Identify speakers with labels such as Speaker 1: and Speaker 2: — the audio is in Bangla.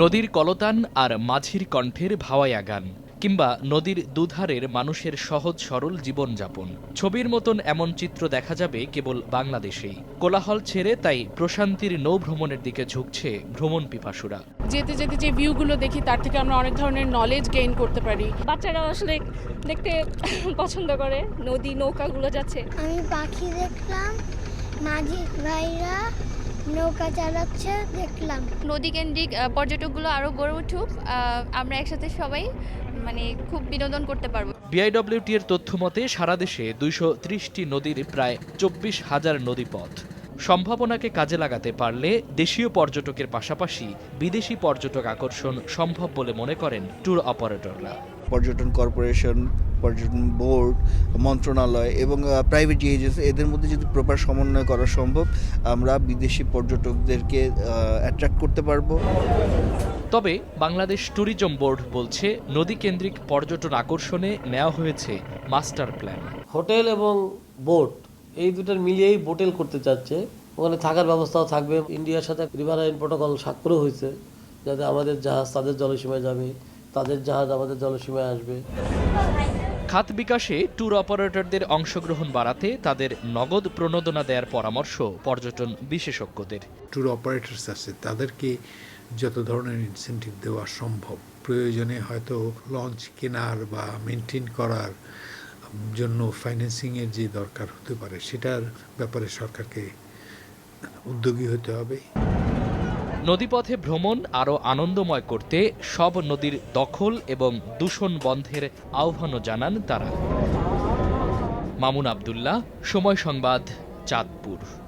Speaker 1: নদীর কলতান আর মাঝির কণ্ঠের ভাওয়াইয়া গান কিংবা নদীর দুধারের মানুষের সহজ সরল জীবনযাপন। ছবির মতন এমন চিত্র দেখা যাবে কেবল বাংলাদেশেই। কোলাহল ছেড়ে তাই প্রশান্তির নৌ ভ্রমণের দিকে ঝুঁকছে ভ্রমণ পিপাসুরা।
Speaker 2: যেতে যেতে যে ভিউগুলো দেখি তার থেকে আমরা অনেক ধরনের নলেজ গেইন করতে পারি।
Speaker 3: বাচ্চারা আসলে দেখতে পছন্দ করে। নদী নৌকাগুলো যাচ্ছে।
Speaker 4: আমি পাখি দেখলাম মাঝি ভাইরা নৌকা চালাচ্ছে দেখলাম।
Speaker 5: নদী কেন্দ্রিক পর্যটকগুলো আরও গড়ে উঠুক আমরা একসাথে সবাই মানে খুব বিনোদন করতে পারব।
Speaker 1: বিআইডব্লিউটি এর তথ্য মতে সারা দেশে দুইশো ত্রিশটি নদীর প্রায় চব্বিশ হাজার নদীপথ। সম্ভাবনাকে কাজে লাগাতে পারলে দেশীয় পর্যটকের পাশাপাশি বিদেশি পর্যটক আকর্ষণ সম্ভব বলে মনে করেন ট্যুর অপারেটররা।
Speaker 6: পর্যটন কর্পোরেশন পর্যটন বোর্ড মন্ত্রণালয় এবং প্রাইভেট যে এজেন্সি এদের মধ্যে যদি প্রপার সমন্বয় করা সম্ভব আমরা বিদেশি পর্যটকদেরকে অ্যাট্রাক্ট করতে পারব।
Speaker 1: তবে বাংলাদেশ ট্যুরিজম বোর্ড বলছে নদী কেন্দ্রিক পর্যটন আকর্ষণে নেওয়া হয়েছে মাস্টার প্ল্যান
Speaker 7: হোটেল এবং বোট এই দুটার মিলিয়েই বোটেল করতে চাচ্ছে। ওখানে থাকার ব্যবস্থাও থাকবে। ইন্ডিয়ার সাথে রিভারাইন প্রোটোকল স্বাক্ষরও হয়েছে যাতে আমাদের জাহাজ তাদের জলসীমায় যাবে। তাদের জাহাজ আমাদের জলসীমায় আসবে।
Speaker 1: খাত বিকাশে ট্যুর অপারেটরদের অংশগ্রহণ বাড়াতে তাদের নগদ প্রণোদনা দেওয়ার পরামর্শ পর্যটন বিশেষজ্ঞদের।
Speaker 8: ট্যুর অপারেটরস আছে তাদেরকে যত ধরনের ইনসেন্টিভ দেওয়া সম্ভব। প্রয়োজনে হয়তো লঞ্চ কেনার বা মেনটেন করার জন্য ফাইন্যান্সিংয়ের যে দরকার হতে পারে সেটার ব্যাপারে সরকারকে উদ্যোগী হতে হবে।
Speaker 1: নদীপথে ভ্রমণ আরও আনন্দময় করতে সব নদীর দখল এবং দূষণ বন্ধের আহ্বানও জানান তারা। মামুন আবদুল্লাহ, সময় সংবাদ, চাঁদপুর।